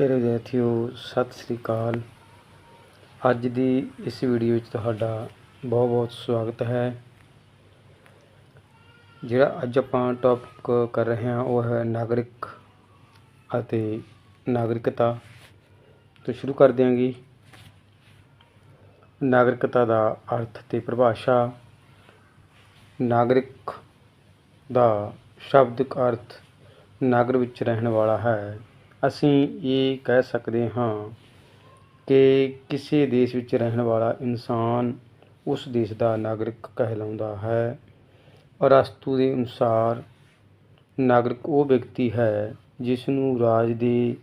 ਪਿਆਰੇ ਵਿਦਿਆਰਥੀਓ, ਸਤਿ ਸ੍ਰੀ ਅਕਾਲ। ਅੱਜ ਦੀ ਇਸ ਵੀਡੀਓ ਵਿੱਚ ਤੁਹਾਡਾ ਬਹੁਤ ਬਹੁਤ ਸਵਾਗਤ ਹੈ। ਜਿਹੜਾ ਅੱਜ ਆਪਾਂ ਟੌਪਿਕ ਕਰ ਰਹੇ ਹਾਂ, ਉਹ ਹੈ ਨਾਗਰਿਕ ਅਤੇ ਨਾਗਰਿਕਤਾ। ਤੋਂ ਸ਼ੁਰੂ ਕਰ ਦਿਆਂਗੇ ਨਾਗਰਿਕਤਾ ਦਾ ਅਰਥ ਤੇ ਪਰਿਭਾਸ਼ਾ। ਨਾਗਰਿਕ ਦਾ ਸ਼ਬਦਿਕ ਅਰਥ ਨਾਗਰ ਵਿੱਚ ਰਹਿਣ ਵਾਲਾ ਹੈ। ਅਸੀਂ ਇਹ ਕਹਿ ਸਕਦੇ ਹਾਂ ਕਿ ਕਿਸੇ ਦੇਸ਼ ਵਿੱਚ ਰਹਿਣ ਵਾਲਾ ਇਨਸਾਨ ਉਸ ਦੇਸ਼ ਦਾ ਨਾਗਰਿਕ ਕਹਿਲਾਉਂਦਾ ਹੈ। ਅਰਸਤੂ ਦੇ ਅਨੁਸਾਰ ਨਾਗਰਿਕ ਉਹ ਵਿਅਕਤੀ ਹੈ ਜਿਸ ਨੂੰ ਰਾਜ ਦੇ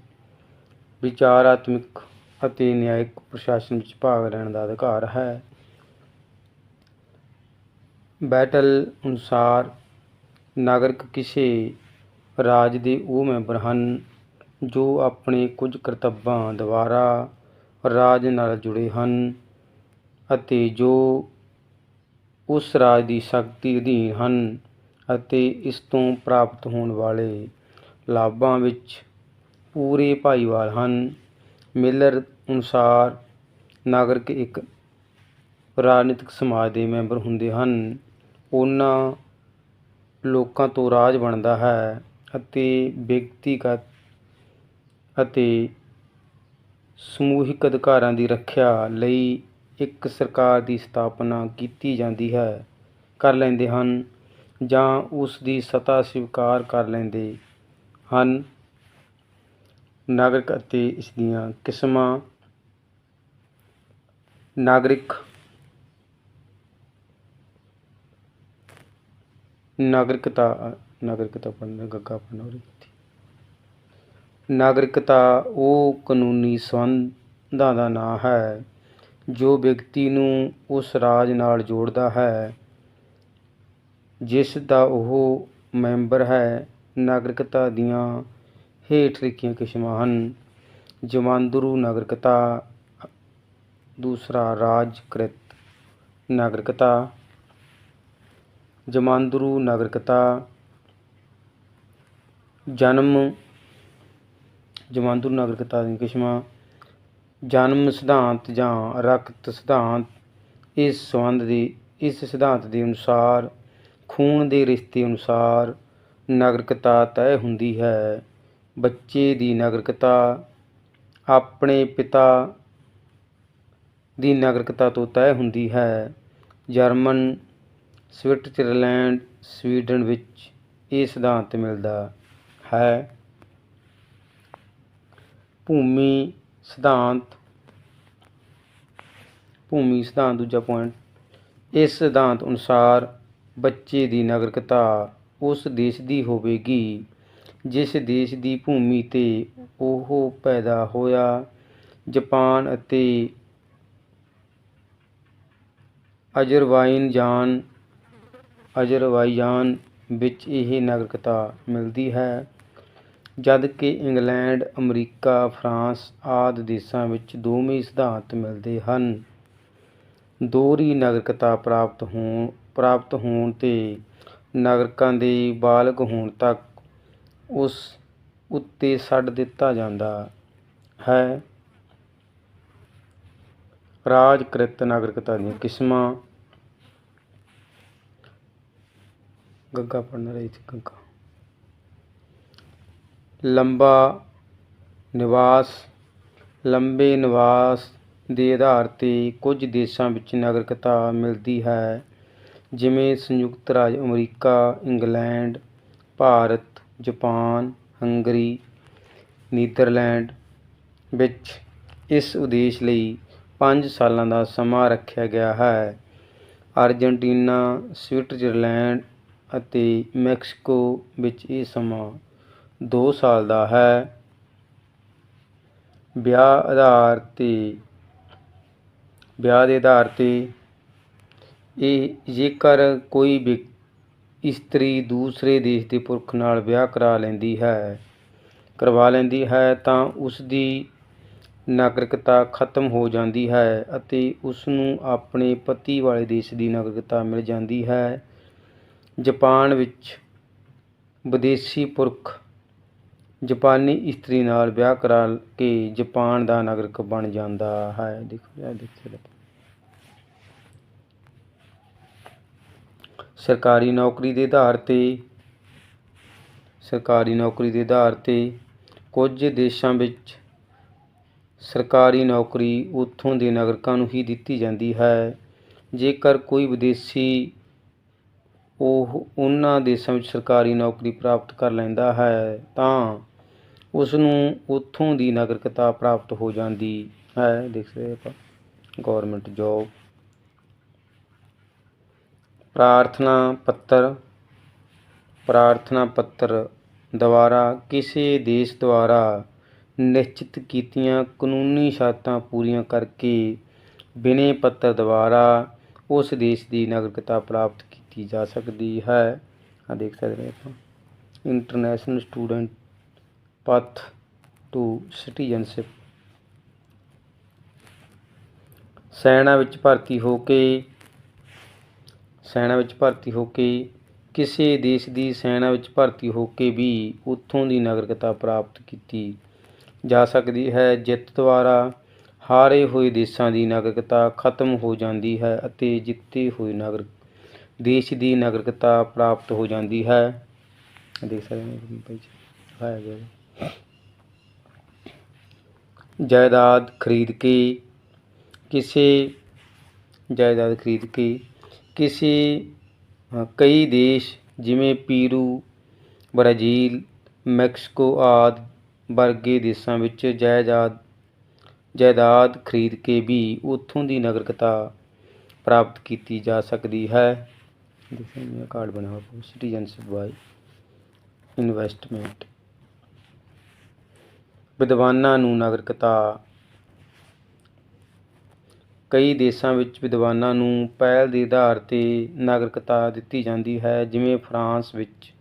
ਵਿਚਾਰਾਤਮਕ ਅਤੇ ਨਿਆਇਕ ਪ੍ਰਸ਼ਾਸਨ ਵਿੱਚ ਭਾਗ ਲੈਣ ਦਾ ਅਧਿਕਾਰ ਹੈ। ਬੈਟਲ ਅਨੁਸਾਰ ਨਾਗਰਿਕ ਕਿਸੇ ਰਾਜ ਦੇ ਉਹ ਮੈਂਬਰ ਹਨ ਜੋ ਆਪਣੇ ਕੁਝ ਕਰਤੱਬਾਂ ਦੁਆਰਾ ਰਾਜ ਨਾਲ ਜੁੜੇ ਹਨ ਅਤੇ ਜੋ ਉਸ ਰਾਜ ਦੀ ਸ਼ਕਤੀ ਅਧੀਨ ਹਨ ਅਤੇ ਇਸ ਤੋਂ ਪ੍ਰਾਪਤ ਹੋਣ ਵਾਲੇ ਲਾਭਾਂ ਵਿੱਚ ਪੂਰੇ ਭਾਈਵਾਲ ਹਨ। ਮਿਲਰ ਅਨੁਸਾਰ ਨਾਗਰਿਕ ਇੱਕ ਰਾਜਨੀਤਿਕ ਸਮਾਜ ਦੇ ਮੈਂਬਰ ਹੁੰਦੇ ਹਨ। ਉਹਨਾਂ ਲੋਕਾਂ ਤੋਂ ਰਾਜ ਬਣਦਾ ਹੈ ਅਤੇ ਵਿਅਕਤੀਗਤ ਅਤੇ ਸਮੂਹਿਕ ਅਧਿਕਾਰਾਂ ਦੀ ਰੱਖਿਆ ਲਈ ਇੱਕ ਸਰਕਾਰ ਦੀ ਸਥਾਪਨਾ ਕੀਤੀ ਜਾਂਦੀ ਹੈ। ਕਰ ਲੈਂਦੇ ਹਨ ਜਾਂ ਉਸ ਦੀ ਸੱਤਾ ਸਵੀਕਾਰ ਕਰ ਲੈਂਦੇ ਹਨ। ਨਾਗਰਿਕ ਅਤੇ ਇਸ ਦੀਆਂ ਕਿਸਮਾਂ। ਨਾਗਰਿਕ। ਨਾਗਰਿਕਤਾ ਨਾਗਰਿਕਤਾ ਪੜ੍ਹਨਾ ਗੱਗਾ ਪੜ੍ਹਨਾ ਨਾਗਰਿਕਤਾ ਉਹ ਕਾਨੂੰਨੀ ਸੰਬੰਧਾਂ ਦਾ ਨਾਂ ਹੈ, ਜੋ ਵਿਅਕਤੀ ਨੂੰ ਉਸ ਰਾਜ ਨਾਲ ਜੋੜਦਾ ਹੈ, ਜਿਸ ਦਾ ਉਹ ਮੈਂਬਰ ਹੈ। ਨਾਗਰਿਕਤਾ ਦੀਆਂ ਹੇਠ ਲਿਖੀਆਂ ਕਿਸਮਾਂ ਹਨ। ਜਮਾਂਦਰੂ ਨਾਗਰਿਕਤਾ, ਦੂਸਰਾ ਰਾਜਕ੍ਰਿਤ ਨਾਗਰਿਕਤਾ, ਜਮਾਂਦਰੂ ਨਾਗਰਿਕਤਾ, ਜਨਮ ਜਮਾਂਦਰੂ ਨਾਗਰਿਕਤਾ ਦੀਆਂ ਕਿਸਮਾਂ, ਜਨਮ ਸਿਧਾਂਤ ਜਾਂ ਰਕਤ ਸਿਧਾਂਤ, ਇਸ ਸੰਬੰਧ ਦੀ, ਇਸ ਸਿਧਾਂਤ ਦੇ ਅਨੁਸਾਰ, ਖੂਨ ਦੇ ਰਿਸ਼ਤੇ ਅਨੁਸਾਰ ਨਾਗਰਿਕਤਾ ਤੈਅ ਹੁੰਦੀ ਹੈ। ਬੱਚੇ ਦੀ ਨਾਗਰਿਕਤਾ, ਆਪਣੇ ਪਿਤਾ ਦੀ ਨਾਗਰਿਕਤਾ ਤੋਂ ਤੈਅ ਹੁੰਦੀ ਹੈ। ਜਰਮਨ, ਸਵਿਟਜ਼ਰਲੈਂਡ, ਸਵੀਡਨ ਵਿੱਚ ਇਹ ਸਿਧਾਂਤ ਮਿਲਦਾ ਹੈ। ਭੂਮੀ ਸਿਧਾਂਤ ਭੂਮੀ ਸਿਧਾਂਤ ਦੂਜਾ ਪੁਆਇੰਟ ਇਸ ਸਿਧਾਂਤ ਅਨੁਸਾਰ ਬੱਚੇ ਦੀ ਨਾਗਰਿਕਤਾ ਉਸ ਦੇਸ਼ ਦੀ ਹੋਵੇਗੀ, ਜਿਸ ਦੇਸ਼ ਦੀ ਭੂਮੀ ਤੇ ਉਹ ਪੈਦਾ ਹੋਇਆ। ਜਾਪਾਨ ਅਤੇ ਅਜ਼ਰਬਾਈਜਾਨ ਅਜ਼ਰਬਾਈਜਾਨ ਵਿੱਚ ਇਹ ਨਾਗਰਿਕਤਾ ਮਿਲਦੀ ਹੈ। ਜਦ ਕਿ ਇੰਗਲੈਂਡ, ਅਮਰੀਕਾ, ਫਰਾਂਸ ਆਦਿ ਦੇਸ਼ਾਂ ਵਿੱਚ ਦੋਵੇਂ ਸਿਧਾਂਤ ਮਿਲਦੇ ਹਨ। ਦੋਹਰੀ ਨਾਗਰਿਕਤਾ ਪ੍ਰਾਪਤ ਹੋਣ ਪ੍ਰਾਪਤ ਹੋਣ ਤੇ ਨਾਗਰਿਕਾਂ ਦੇ ਬਾਲਗ ਹੋਣ ਤੱਕ ਉਸ ਉੱਤੇ ਛੱਡ ਦਿੱਤਾ ਜਾਂਦਾ ਹੈ। ਰਾਜਕ੍ਰਿਤ ਨਾਗਰਿਕਤਾ ਦੀਆਂ ਕਿਸਮਾਂ। ਗੱਗਾ ਪੜ੍ਹਨਾ ਰਹੀ ਸੀ, ਗੱਗਾ। ਲੰਬਾ ਨਿਵਾਸ, ਲੰਬੇ ਨਿਵਾਸ ਦੇ ਆਧਾਰ ਤੇ ਕੁਝ ਦੇਸ਼ਾਂ ਵਿੱਚ ਨਾਗਰਿਕਤਾ ਮਿਲਦੀ ਹੈ, ਜਿਵੇਂ ਸੰਯੁਕਤ ਰਾਜ America, England, Bharat, Japan, Hungary, Netherland ਵਿੱਚ ਇਸ ਉਦੇਸ਼ ਲਈ 5 ਸਾਲਾਂ ਦਾ ਸਮਾਂ ਰੱਖਿਆ ਗਿਆ ਹੈ। ਅਰਜਨਟੀਨਾ, ਸਵਿਟਜ਼ਰਲੈਂਡ ਅਤੇ ਮੈਕਸੀਕੋ ਵਿੱਚ ਇਹ ਸਮਾਂ 2 ਸਾਲ ਦਾ ਹੈ। ਵਿਆਹ ਆਧਾਰ ਤੇ, ਵਿਆਹ ਦੇ ਆਧਾਰ ਤੇ ਇਹ ਜੇਕਰ ਕੋਈ ਵਿਅਕ ਇਸਤਰੀ ਦੂਸਰੇ ਦੇਸ਼ ਦੇ ਪੁਰਖ ਨਾਲ ਵਿਆਹ ਕਰਾ ਲੈਂਦੀ ਹੈ, ਕਰਵਾ ਲੈਂਦੀ ਹੈ, ਤਾਂ ਉਸ ਦੀ ਨਾਗਰਿਕਤਾ ਖਤਮ ਹੋ ਜਾਂਦੀ ਹੈ ਅਤੇ ਉਸ ਨੂੰ ਆਪਣੇ ਪਤੀ ਵਾਲੇ ਦੇਸ਼ ਦੀ ਨਾਗਰਿਕਤਾ ਮਿਲ ਜਾਂਦੀ ਹੈ। ਜਾਪਾਨ ਵਿੱਚ ਵਿਦੇਸ਼ੀ ਪੁਰਖ ਜਾਪਾਨੀ ਇਸਤਰੀ ਨਾਲ ਵਿਆਹ ਕਰਾ ਕੇ ਜਾਪਾਨ ਦਾ ਨਾਗਰਿਕ ਬਣ ਜਾਂਦਾ ਹੈ। ਦੇਖੋ ਇਹ ਦੇਖੋ ਸਰਕਾਰੀ ਨੌਕਰੀ ਦੇ ਆਧਾਰ ਤੇ, ਸਰਕਾਰੀ ਨੌਕਰੀ ਦੇ ਆਧਾਰ ਤੇ ਕੁਝ ਦੇਸ਼ਾਂ ਵਿੱਚ ਸਰਕਾਰੀ ਨੌਕਰੀ ਉੱਥੋਂ ਦੇ ਨਾਗਰਿਕਾਂ ਨੂੰ ਹੀ ਦਿੱਤੀ ਜਾਂਦੀ ਹੈ। ਜੇਕਰ ਕੋਈ ਵਿਦੇਸ਼ੀ ਉਹ ਉਹਨਾਂ ਦੇਸ਼ਾਂ ਵਿੱਚ ਸਰਕਾਰੀ ਨੌਕਰੀ ਪ੍ਰਾਪਤ ਕਰ ਲੈਂਦਾ ਹੈ, ਤਾਂ ਉਸ ਨੂੰ ਉੱਥੋਂ ਦੀ ਨਾਗਰਿਕਤਾ ਪ੍ਰਾਪਤ ਹੋ ਜਾਂਦੀ ਹੈ। ਦੇਖ ਸਕਦੇ ਆਪਾਂ ਗਵਰਨਮੈਂਟ ਜੋਬ ਪ੍ਰਾਰਥਨਾ ਪੱਤਰ ਪ੍ਰਾਰਥਨਾ ਪੱਤਰ ਦੁਆਰਾ ਕਿਸੇ ਦੇਸ਼ ਦੁਆਰਾ ਨਿਸ਼ਚਿਤ ਕੀਤੀਆਂ ਕਾਨੂੰਨੀ ਸ਼ਰਤਾਂ ਪੂਰੀਆਂ ਕਰਕੇ ਬਿਨੇ ਪੱਤਰ ਦੁਆਰਾ ਉਸ ਦੇਸ਼ ਦੀ ਨਾਗਰਿਕਤਾ ਪ੍ਰਾਪਤ ਕੀਤੀ ਜਾ ਸਕਦੀ ਹੈ। ਆ ਦੇਖ ਸਕਦੇ ਆਪਾਂ। International student path to citizenship ਸੈਨਾ ਵਿੱਚ ਭਰਤੀ ਹੋ ਕੇ, ਸੈਨਾ ਵਿੱਚ ਭਰਤੀ ਹੋ ਕੇ, ਕਿਸੇ ਦੇਸ਼ ਦੀ ਸੈਨਾ ਵਿੱਚ ਭਰਤੀ ਹੋ ਕੇ ਵੀ ਉੱਥੋਂ ਦੀ ਨਾਗਰਿਕਤਾ ਪ੍ਰਾਪਤ ਕੀਤੀ ਜਾ ਸਕਦੀ ਹੈ। ਜਿੱਤ ਦੁਆਰਾ ਹਾਰੇ ਹੋਏ ਦੇਸ਼ਾਂ ਦੀ ਨਾਗਰਿਕਤਾ ਖਤਮ ਹੋ ਜਾਂਦੀ ਹੈ ਅਤੇ ਜਿੱਤੇ ਹੋਏ ਨਾਗਰਿਕ, ਦੇਸ਼ ਦੀ ਨਾਗਰਿਕਤਾ ਪ੍ਰਾਪਤ ਹੋ ਜਾਂਦੀ ਹੈ। ਦੇਖ ਸਕਦੇ ਹੋ ਗਿਆ ਜਾਇਦਾਦ ਖਰੀਦ ਕੇ ਕਿਸੇ, ਜਾਇਦਾਦ ਖਰੀਦ ਕੇ ਕਿਸੇ ਕਈ ਦੇਸ਼ ਜਿਵੇਂ ਪੀਰੂ, ਬ੍ਰਾਜ਼ੀਲ, ਮੈਕਸੀਕੋ ਆਦਿ ਵਰਗੇ ਦੇਸ਼ਾਂ ਵਿੱਚ ਜਾਇਦਾਦ ਜਾਇਦਾਦ ਖਰੀਦ ਕੇ ਵੀ ਉੱਥੋਂ ਦੀ ਨਾਗਰਿਕਤਾ ਪ੍ਰਾਪਤ ਕੀਤੀ ਜਾ ਸਕਦੀ ਹੈ। ਕਾਰਡ ਬਣਾ ਹੋਇਆ ਸਿਟੀਜ਼ਨਸ਼ਿਪ ਬਾਈ ਇਨਵੈਸਟਮੈਂਟ ਵਿਦਵਾਨਾਂ ਨੂੰ ਨਾਗਰਿਕਤਾ। ਕਈ ਦੇਸ਼ਾਂ ਵਿੱਚ ਵਿਦਵਾਨਾਂ ਨੂੰ ਪਹਿਲ ਦੇ ਆਧਾਰ ਤੇ ਨਾਗਰਿਕਤਾ ਦਿੱਤੀ ਜਾਂਦੀ ਹੈ। ਜਿਵੇਂ ਫਰਾਂਸ ਵਿੱਚ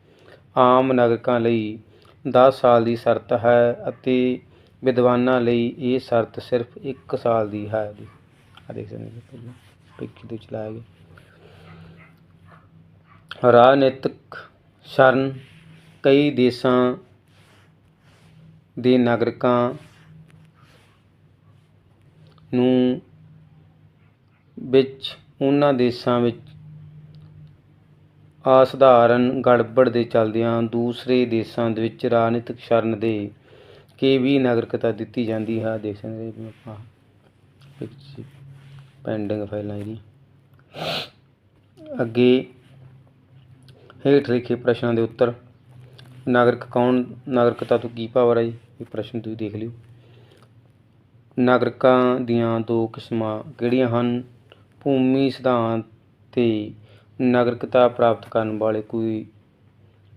ਆਮ ਨਾਗਰਿਕਾਂ ਲਈ 10 ਸਾਲ ਦੀ ਸ਼ਰਤ ਹੈ ਅਤੇ ਵਿਦਵਾਨਾਂ ਲਈ ਇਹ ਸ਼ਰਤ ਸਿਰਫ 1 ਸਾਲ ਦੀ ਹੈ ਆ ਦੇਖ ਸਕਦੇ ਹੋ ਪਹਿਲਾਂ ਪਿੱਛੇ ਤੋਂ ਚਲਾਇਆ ਗਿਆ। ਰਾਜਨੀਤਿਕ ਸ਼ਰਨ ਕਈ ਦੇਸ਼ਾਂ ਦੇ ਨਾਗਰਿਕਾਂ ਨੂੰ ਵਿੱਚ, ਉਹਨਾਂ ਦੇਸ਼ਾਂ ਵਿੱਚ ਅਸਧਾਰਨ ਗੜਬੜ ਦੇ ਚਲਦਿਆਂ ਦੂਸਰੇ ਦੇਸ਼ਾਂ ਦੇ ਵਿੱਚ ਰਾਜਨੀਤਿਕ ਸ਼ਰਨ ਦੇ ਕੇ ਵੀ ਨਾਗਰਿਕਤਾ ਦਿੱਤੀ ਜਾਂਦੀ ਹੈ। ਦੇਖ ਸਕਦੇ ਹੋ ਆਪਾਂ। ਪਿੱਛੇ ਪੈਂਡਿੰਗ ਫਾਈਲਾਂ ਜੀ ਅੱਗੇ ਹੇਠ ਲਿਖੇ ਪ੍ਰਸ਼ਨਾਂ ਦੇ ਉੱਤਰ। ਨਾਗਰਿਕ ਕੌਣ? ਨਾਗਰਿਕਤਾ ਤੋਂ ਕੀ ਪਾਵਰ ਹੈ ਜੀ? ਇਹ ਪ੍ਰਸ਼ਨ ਤੁਸੀਂ ਦੇਖ ਲਿਓ। ਨਾਗਰਿਕਾਂ ਦੀਆਂ ਦੋ ਕਿਸਮਾਂ ਕਿਹੜੀਆਂ ਹਨ? ਭੂਮੀ ਸਿਧਾਂਤ ਤੇ ਨਾਗਰਿਕਤਾ ਪ੍ਰਾਪਤ ਕਰਨ ਵਾਲੇ ਕੋਈ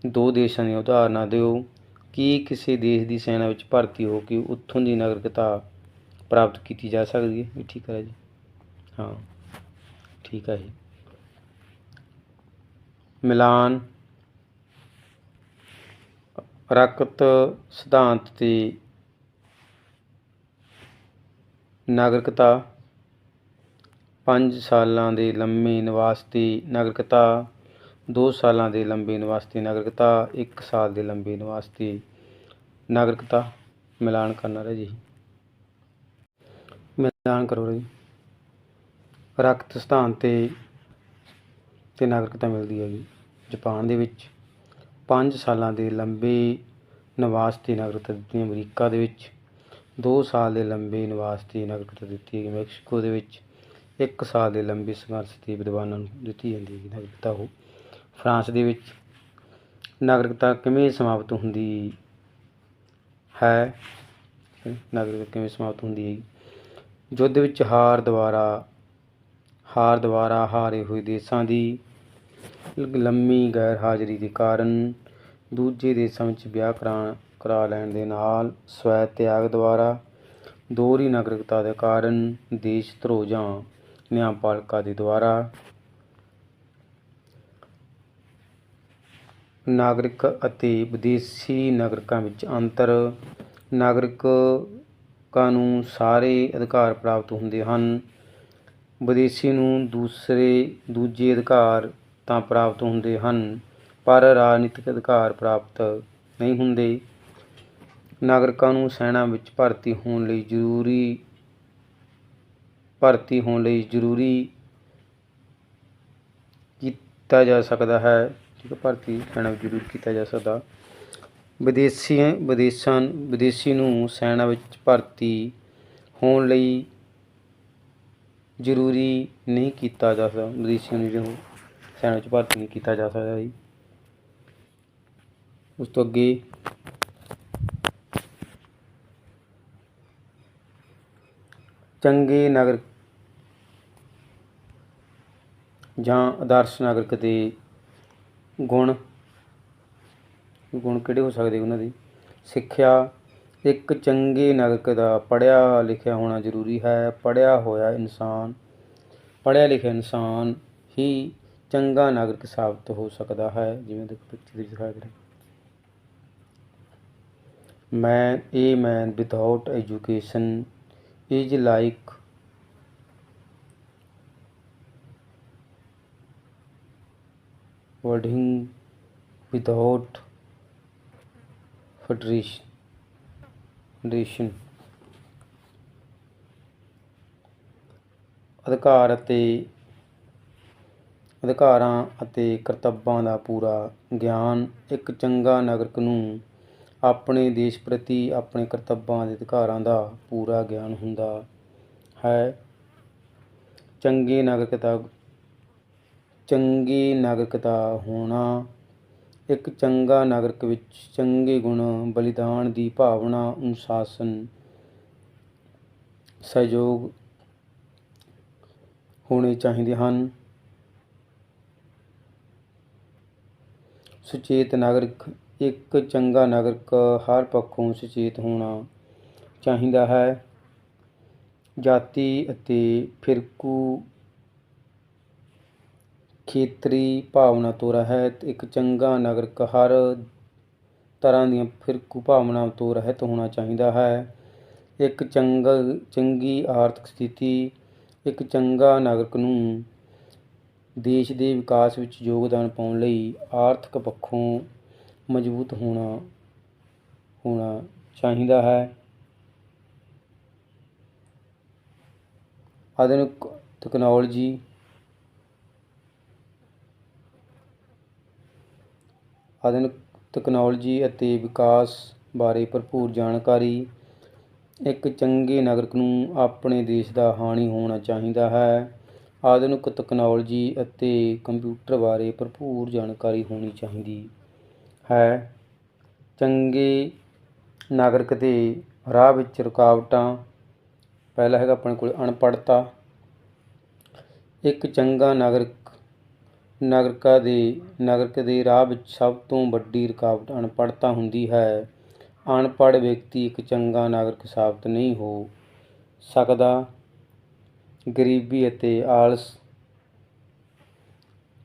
ਦੋ ਦੇਸ਼ਾਂ ਦੀਆਂ ਉਦਾਹਰਨਾਂ ਦਿਓ। ਕੀ ਕਿਸੇ ਦੇਸ਼ ਦੀ ਸੈਨਾ ਵਿੱਚ ਭਰਤੀ ਹੋ ਕੇ ਉੱਥੋਂ ਦੀ ਨਾਗਰਿਕਤਾ ਪ੍ਰਾਪਤ ਕੀਤੀ ਜਾ ਸਕਦੀ ਹੈ? ਇਹ ਠੀਕ ਹੈ ਜੀ ਹਾਂ, ਠੀਕ ਹੈ ਜੀ। ਮਿਲਾਨ ਰਕਤ ਸਿਧਾਂਤ ਤੇ ਨਾਗਰਿਕਤਾ 5 ਸਾਲਾਂ ਦੇ ਲੰਮੇ ਨਿਵਾਸ ਦੀ ਨਾਗਰਿਕਤਾ 2 ਸਾਲਾਂ ਦੇ ਲੰਬੇ ਨਿਵਾਸ ਦੀ ਨਾਗਰਿਕਤਾ 1 ਸਾਲ ਦੇ ਲੰਬੇ ਨਿਵਾਸ ਦੀ ਨਾਗਰਿਕਤਾ ਮਿਲਾਨ ਕਰਨਾ ਹੈ ਜੀ। ਮਿਲਾਨ ਕਰੋ ਜੀ। ਰਕਤ ਸਥਾਨ ਤੇ ਤੇ ਨਾਗਰਿਕਤਾ ਮਿਲਦੀ ਹੈਗੀ ਜਾਪਾਨ ਦੇ ਵਿੱਚ। 5 ਸਾਲਾਂ ਦੇ ਲੰਬੇ ਨਿਵਾਸ ਦੀ ਨਾਗਰਿਕਤਾ ਦਿੱਤੀ ਅਮਰੀਕਾ ਦੇ ਵਿੱਚ। 2 ਸਾਲ ਦੇ ਲੰਬੇ ਨਿਵਾਸ ਦੀ ਨਾਗਰਿਕਤਾ ਦਿੱਤੀ ਹੈ ਮੈਕਸੀਕੋ ਦੇ ਵਿੱਚ। 1 ਸਾਲ ਦੇ ਲੰਬੇ ਸੰਘਰਸ਼ ਦੀ ਵਿਦਵਾਨਾਂ ਨੂੰ ਦਿੱਤੀ ਜਾਂਦੀ ਹੈ ਨਾਗਰਿਕਤਾ ਉਹ। ਫਰਾਂਸ ਦੇ ਵਿੱਚ ਨਾਗਰਿਕਤਾ ਕਿਵੇਂ ਸਮਾਪਤ ਹੁੰਦੀ ਹੈ? ਨਾਗਰਿਕਤਾ ਕਿਵੇਂ ਸਮਾਪਤ ਹੁੰਦੀ ਹੈ ਯੁੱਧ ਵਿੱਚ ਹਾਰ ਦੁਆਰਾ ਹਾਰ ਦੁਆਰਾ ਹਾਰੇ ਹੋਏ ਦੇਸ਼ਾਂ ਦੀ ਲੰਮੀ ਗੈਰ ਹਾਜ਼ਰੀ ਦੇ ਕਾਰਨ ਦੂਜੇ ਦੇਸ਼ਾਂ ਵਿੱਚ ਵਿਆਹ ਕਰਾ ਕਰਾ ਲੈਣ ਦੇ ਨਾਲ ਸਵੈ ਤਿਆਗ ਦੁਆਰਾ ਦੋਹਰੀ ਨਾਗਰਿਕਤਾ ਦੇ ਕਾਰਨ ਦੇਸ਼ ਧਰੋਹ ਜਾਂ ਨਿਆਂਪਾਲਕਾਂ ਦੇ ਦੁਆਰਾ ਨਾਗਰਿਕ ਅਤੇ ਵਿਦੇਸ਼ੀ ਨਾਗਰਿਕਾਂ ਵਿੱਚ ਅੰਤਰ ਨਾਗਰਿਕਾਂ ਨੂੰ ਸਾਰੇ ਅਧਿਕਾਰ ਪ੍ਰਾਪਤ ਹੁੰਦੇ ਹਨ। ਵਿਦੇਸ਼ੀ ਨੂੰ ਦੂਸਰੇ, ਦੂਜੇ ਅਧਿਕਾਰ ਤਾਂ ਪ੍ਰਾਪਤ ਹੁੰਦੇ ਹਨ, ਪਰ ਰਾਜਨੀਤਿਕ ਅਧਿਕਾਰ ਪ੍ਰਾਪਤ ਨਹੀਂ ਹੁੰਦੇ। ਨਾਗਰਿਕਾਂ ਨੂੰ ਸੈਨਾ ਵਿੱਚ ਭਰਤੀ ਹੋਣ ਲਈ ਜ਼ਰੂਰੀ, ਭਰਤੀ ਹੋਣ ਲਈ ਜ਼ਰੂਰੀ ਕੀਤਾ ਜਾ ਸਕਦਾ ਹੈ। ਠੀਕ ਹੈ ਭਰਤੀ ਸੈਨਾ ਵਿੱਚ ਜ਼ਰੂਰ ਕੀਤਾ ਜਾ ਸਕਦਾ। ਵਿਦੇਸ਼ੀ ਵਿਦੇਸ਼ਾਂ, ਵਿਦੇਸ਼ੀ ਨੂੰ ਸੈਨਾ ਵਿੱਚ ਭਰਤੀ ਹੋਣ ਲਈ ਜ਼ਰੂਰੀ ਨਹੀਂ ਕੀਤਾ ਜਾ ਸਕਦਾ। ਵਿਦੇਸ਼ੀ ਨੂੰ ਜੋ ਸੈਨਾ ਵਿੱਚ ਭਰਤੀ ਨਹੀਂ ਕੀਤਾ ਜਾ ਸਕਦਾ ਜੀ। ਉਸ ਤੋਂ ਅੱਗੇ ਚੰਗੇ ਨਾਗਰਿਕ ਜਾਂ ਆਦਰਸ਼ ਨਾਗਰਿਕ ਦੇ ਗੁਣ। ਗੁਣ ਕਿਹੜੇ ਹੋ ਸਕਦੇ ਉਹਨਾਂ ਦੀ? ਸਿੱਖਿਆ ਇੱਕ ਚੰਗੇ ਨਾਗਰਿਕ ਦਾ, ਪੜ੍ਹਿਆ ਲਿਖਿਆ ਹੋਣਾ ਜ਼ਰੂਰੀ ਹੈ, ਪੜ੍ਹਿਆ ਹੋਇਆ ਇਨਸਾਨ, ਪੜ੍ਹਿਆ ਲਿਖਿਆ ਇਨਸਾਨ ਹੀ ਚੰਗਾ ਨਾਗਰਿਕ ਸਾਬਤ ਹੋ ਸਕਦਾ ਹੈ। ਜਿਵੇਂ ਦੇਖੋ ਪਿਕਚਰ ਵਿੱਚ ਦਿਖਾਇਆ ਗਿਆ। ਮੈਨ a man without education is like wording without federation federation ਅਧਿਕਾਰ ਅਤੇ ਅਧਿਕਾਰਾਂ ਅਤੇ ਕਰਤੱਵਾਂ ਦਾ ਪੂਰਾ ਗਿਆਨ ਇੱਕ ਚੰਗਾ ਨਾਗਰਿਕ ਨੂੰ ਆਪਣੇ ਦੇਸ਼ ਪ੍ਰਤੀ ਆਪਣੇ ਕਰਤੱਵਾਂ ਅਤੇ ਅਧਿਕਾਰਾਂ ਦਾ ਪੂਰਾ ਗਿਆਨ ਹੁੰਦਾ ਹੈ। ਚੰਗੇ ਨਾਗਰਿਕ ਦਾ ਚੰਗੀ ਨਾਗਰਿਕਤਾ ਹੋਣਾ। ਇੱਕ ਚੰਗਾ ਨਾਗਰਿਕ ਵਿੱਚ ਚੰਗੇ ਗੁਣ, ਬਲੀਦਾਨ ਦੀ ਭਾਵਨਾ, ਅਨੁਸ਼ਾਸਨ, ਸਹਿਯੋਗ ਹੋਣੇ ਚਾਹੀਦੇ ਹਨ। ਸੁਚੇਤ ਨਾਗਰਿਕ, ਇੱਕ ਚੰਗਾ ਨਾਗਰਿਕ ਹਰ ਪੱਖੋਂ ਸੁਚੇਤ ਹੋਣਾ ਚਾਹੀਦਾ ਹੈ। ਜਾਤੀ ਅਤੇ ਫਿਰਕੂ ਖੇਤਰੀ ਭਾਵਨਾ ਤੋਂ ਰਹਿਤ, ਇੱਕ ਚੰਗਾ ਨਾਗਰਿਕ ਹਰ ਤਰ੍ਹਾਂ ਦੀਆਂ ਫਿਰਕੂ ਭਾਵਨਾਵਾਂ ਤੋਂ ਰਹਿਤ ਹੋਣਾ ਚਾਹੀਦਾ ਹੈ। ਇੱਕ ਚੰਗਾ ਚੰਗੀ ਆਰਥਿਕ ਸਥਿਤੀ, ਇੱਕ ਚੰਗਾ ਨਾਗਰਿਕ ਨੂੰ ਦੇਸ਼ ਦੇ ਵਿਕਾਸ ਵਿੱਚ ਯੋਗਦਾਨ ਪਾਉਣ ਲਈ ਆਰਥਿਕ ਪੱਖੋਂ ਮਜ਼ਬੂਤ ਹੋਣਾ ਹੋਣਾ ਚਾਹੀਦਾ ਹੈ। ਆਧੁਨਿਕ ਤਕਨਾਲੋਜੀ ਆਧੁਨਿਕ ਤਕਨਾਲੋਜੀ ਅਤੇ ਵਿਕਾਸ ਬਾਰੇ ਭਰਪੂਰ ਜਾਣਕਾਰੀ ਇੱਕ ਚੰਗੇ ਨਾਗਰਿਕ ਨੂੰ ਆਪਣੇ ਦੇਸ਼ ਦਾ ਹਾਣੀ ਹੋਣਾ ਚਾਹੀਦਾ ਹੈ। ਆਧੁਨਿਕ ਤਕਨੋਲਜੀ ਅਤੇ ਕੰਪਿਊਟਰ ਬਾਰੇ ਭਰਪੂਰ ਜਾਣਕਾਰੀ ਹੋਣੀ ਚਾਹੀਦੀ ਹੈ। ਚੰਗੇ ਨਾਗਰਿਕ ਦੇ ਰਾਹ ਵਿੱਚ ਰੁਕਾਵਟਾਂ, ਪਹਿਲਾ ਹੈਗਾ ਆਪਣੇ ਕੋਲ ਅਨਪੜ੍ਹਤਾ ਇੱਕ ਚੰਗਾ ਨਾਗਰਿਕ ਨਾਗਰਿਕਾਂ ਦੇ, ਨਾਗਰਿਕ ਦੇ ਰਾਹ ਵਿੱਚ ਸਭ ਤੋਂ ਵੱਡੀ ਰੁਕਾਵਟ ਅਨਪੜ੍ਹਤਾ ਹੁੰਦੀ ਹੈ। ਅਨਪੜ੍ਹ ਵਿਅਕਤੀ ਇੱਕ ਚੰਗਾ ਨਾਗਰਿਕ ਸਾਬਤ ਨਹੀਂ ਹੋ ਸਕਦਾ। ਗਰੀਬੀ ਅਤੇ ਆਲਸ,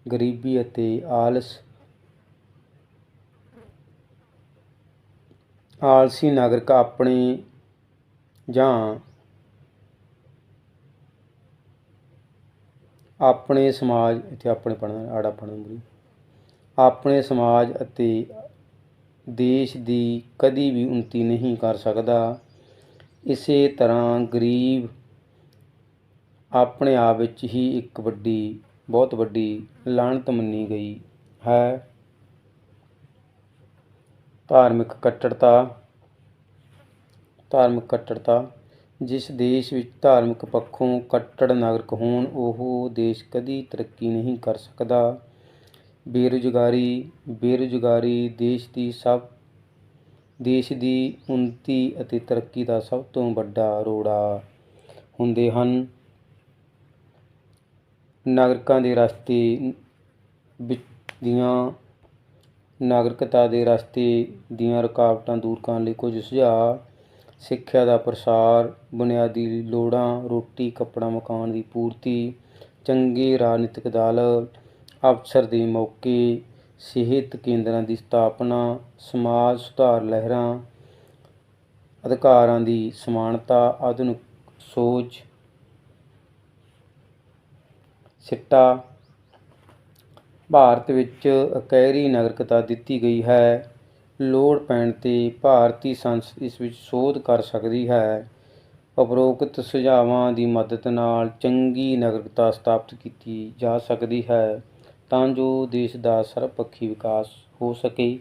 ਗਰੀਬੀ ਅਤੇ ਆਲਸ, ਆਲਸੀ ਨਾਗਰਿਕ ਆਪਣੇ ਜਾਂ ਆਪਣੇ ਸਮਾਜ, ਇੱਥੇ ਆਪਣੇ ਪੜ੍ਹਨਾ ਆੜਾ ਪੜ੍ਹਨਾ ਮੁਰੀ ਆਪਣੇ ਸਮਾਜ ਅਤੇ ਦੇਸ਼ ਦੀ ਕਦੀ ਵੀ ਉન્નਤੀ ਨਹੀਂ ਕਰ ਸਕਦਾ। ਇਸੇ ਤਰ੍ਹਾਂ ਗਰੀਬ ਆਪਣੇ ਆਪ ਵਿੱਚ ਹੀ ਇੱਕ ਵੱਡੀ, ਬਹੁਤ ਵੱਡੀ ਲਾਹਨਤ ਮੰਨੀ ਗਈ ਹੈ। ਧਾਰਮਿਕ ਕੱਟੜਤਾ ਧਾਰਮਿਕ ਕੱਟੜਤਾ ਜਿਸ ਦੇਸ਼ ਵਿੱਚ ਧਾਰਮਿਕ ਪੱਖੋਂ ਕੱਟੜ ਨਾਗਰਿਕ ਹੋਣ, ਉਹ ਦੇਸ਼ ਕਦੀ ਤਰੱਕੀ ਨਹੀਂ ਕਰ ਸਕਦਾ। ਬੇਰੁਜ਼ਗਾਰੀ ਬੇਰੁਜ਼ਗਾਰੀ ਦੇਸ਼ ਦੀ ਸਭ, ਦੇਸ਼ ਦੀ ਉન્નਤੀ ਅਤੇ ਤਰੱਕੀ ਦਾ ਸਭ ਤੋਂ ਵੱਡਾ ਰੋੜਾ ਹੁੰਦੇ ਹਨ। ਨਾਗਰਿਕਾਂ ਦੇ ਰਸਤੇ ਵਿੱਚ ਦੀਆਂ, ਨਾਗਰਿਕਤਾ ਦੇ ਰਸਤੇ ਦੀਆਂ ਰੁਕਾਵਟਾਂ ਦੂਰ ਕਰਨ ਲਈ ਕੁਝ ਸੁਝਾਅ ਸਿੱਖਿਆ ਦਾ ਪ੍ਰਸਾਰ, ਬੁਨਿਆਦੀ ਲੋੜਾਂ, ਰੋਟੀ, ਕੱਪੜਾ, ਮਕਾਨ ਦੀ ਪੂਰਤੀ, ਚੰਗੇ ਰਾਜਨੀਤਿਕ ਦਲ ਅਵਸਰ ਦੇ ਮੌਕੇ, ਸਿਹਤ ਕੇਂਦਰਾਂ ਦੀ ਸਥਾਪਨਾ, ਸਮਾਜ ਸੁਧਾਰ ਲਹਿਰਾਂ, ਅਧਿਕਾਰਾਂ ਦੀ ਸਮਾਨਤਾ, ਆਧੁਨਿਕ ਸੋਚ, ਸਿੱਟਾ। ਭਾਰਤ ਵਿੱਚ ਇਕਹਿਰੀ ਨਾਗਰਿਕਤਾ ਦਿੱਤੀ ਗਈ ਹੈ। ਲੋੜ ਪੈਣ ਤੇ ਭਾਰਤੀ ਸੰਸਦ ਇਸ ਵਿੱਚ ਸੋਧ ਕਰ ਸਕਦੀ ਹੈ। ਉਪਰੋਕਤ ਸੁਝਾਵਾਂ ਦੀ ਮਦਦ ਨਾਲ ਚੰਗੀ ਨਾਗਰਿਕਤਾ ਸਥਾਪਿਤ ਕੀਤੀ ਜਾ ਸਕਦੀ ਹੈ ਤਾਂ ਜੋ ਦੇਸ਼ ਦਾ ਸਰਬਪੱਖੀ ਵਿਕਾਸ ਹੋ ਸਕੇ।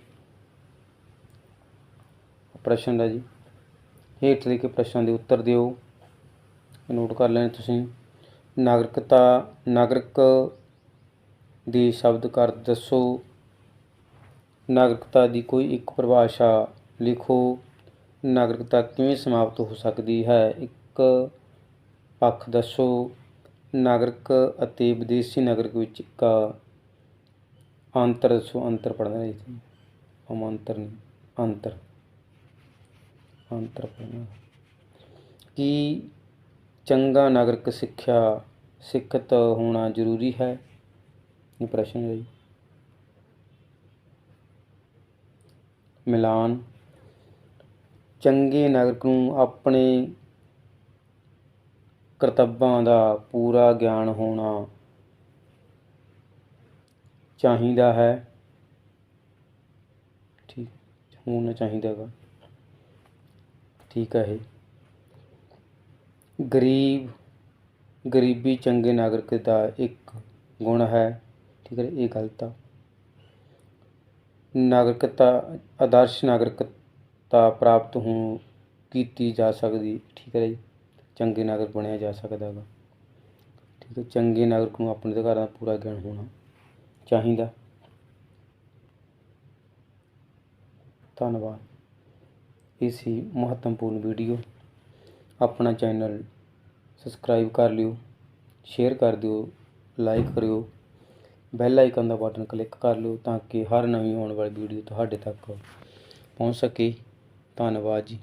ਪ੍ਰਸ਼ਨ ਦਾ ਜੀ। ਹੇਠ ਲਿਖੇ ਪ੍ਰਸ਼ਨਾਂ ਦੇ ਉੱਤਰ ਦਿਓ। ਨੋਟ ਕਰ ਲੈਣੇ ਤੁਸੀਂ। ਨਾਗਰਿਕਤਾ ਨਾਗਰਿਕ ਦੀ ਸ਼ਬਦ ਕਰ ਦੱਸੋ। ਨਾਗਰਿਕਤਾ ਦੀ ਕੋਈ ਇੱਕ ਪਰਿਭਾਸ਼ਾ ਲਿਖੋ। ਨਾਗਰਿਕਤਾ ਕਿਵੇਂ ਸਮਾਪਤ ਹੋ ਸਕਦੀ ਹੈ? ਇੱਕ ਪੱਖ ਦੱਸੋ। ਨਾਗਰਿਕ ਅਤੇ ਵਿਦੇਸ਼ੀ ਨਾਗਰਿਕ ਵਿੱਚ ਇੱਕ ਅੰਤਰ ਦੱਸੋ। ਅੰਤਰ ਪੜ੍ਹਨਾ ਹੈ ਜੀ। ਅਮੰਤਰ ਨਹੀਂ, ਅੰਤਰ। ਅੰਤਰ ਪੜ੍ਹਨਾ। ਕੀ ਚੰਗਾ ਨਾਗਰਿਕ ਸਿੱਖਿਆ ਸਿੱਖਤ ਹੋਣਾ ਜ਼ਰੂਰੀ ਹੈ? ਇਹ ਪ੍ਰਸ਼ਨ ਹੈ ਜੀ। ਮਿਲਾਨ। ਚੰਗੇ ਨਾਗਰਿਕ ਨੂੰ ਆਪਣੇ ਕਰਤੱਵਾਂ ਦਾ ਪੂਰਾ ਗਿਆਨ ਹੋਣਾ ਚਾਹੀਦਾ ਹੈ। ਠੀਕ, ਹੋਣਾ ਚਾਹੀਦਾ ਹੈਗਾ। ਠੀਕ ਹੈ ਇਹ। ਗਰੀਬ, ਗਰੀਬੀ ਚੰਗੇ ਨਾਗਰਿਕ ਦਾ ਇੱਕ ਗੁਣ ਹੈ। ਠੀਕ ਹੈ, ਇਹ ਗਲਤ ਆ। ਨਾਗਰਿਕਤਾ, ਆਦਰਸ਼ ਨਾਗਰਿਕਤਾ ਪ੍ਰਾਪਤ ਹੋ ਕੀਤੀ ਜਾ ਸਕਦੀ। ਠੀਕ ਹੈ ਜੀ। ਚੰਗੇ ਨਾਗਰਿਕ ਬਣਿਆ ਜਾ ਸਕਦਾ ਗਾ ਠੀਕ ਹੈ। ਚੰਗੇ ਨਾਗਰਿਕ ਨੂੰ ਆਪਣੇ ਅਧਿਕਾਰਾਂ ਦਾ ਪੂਰਾ ਗਿਆਨ ਹੋਣਾ ਚਾਹੀਦਾ। ਧੰਨਵਾਦ। ਇਹ ਸੀ ਮਹੱਤਵਪੂਰਨ ਵੀਡੀਓ। ਆਪਣਾ ਚੈਨਲ ਸਬਸਕ੍ਰਾਈਬ ਕਰ ਲਿਓ, ਸ਼ੇਅਰ ਕਰ ਦਿਓ, ਲਾਈਕ ਕਰਿਓ। ਬੈਲ ਆਈਕਨ ਦਾ ਬਟਨ ਕਲਿੱਕ ਕਰ ਲਿਓ ਤਾਂ ਕਿ ਹਰ ਨਵੀਂ ਆਉਣ ਵਾਲੀ ਵੀਡੀਓ ਤੁਹਾਡੇ ਤੱਕ ਪਹੁੰਚ ਸਕੇ। ਧੰਨਵਾਦ ਜੀ।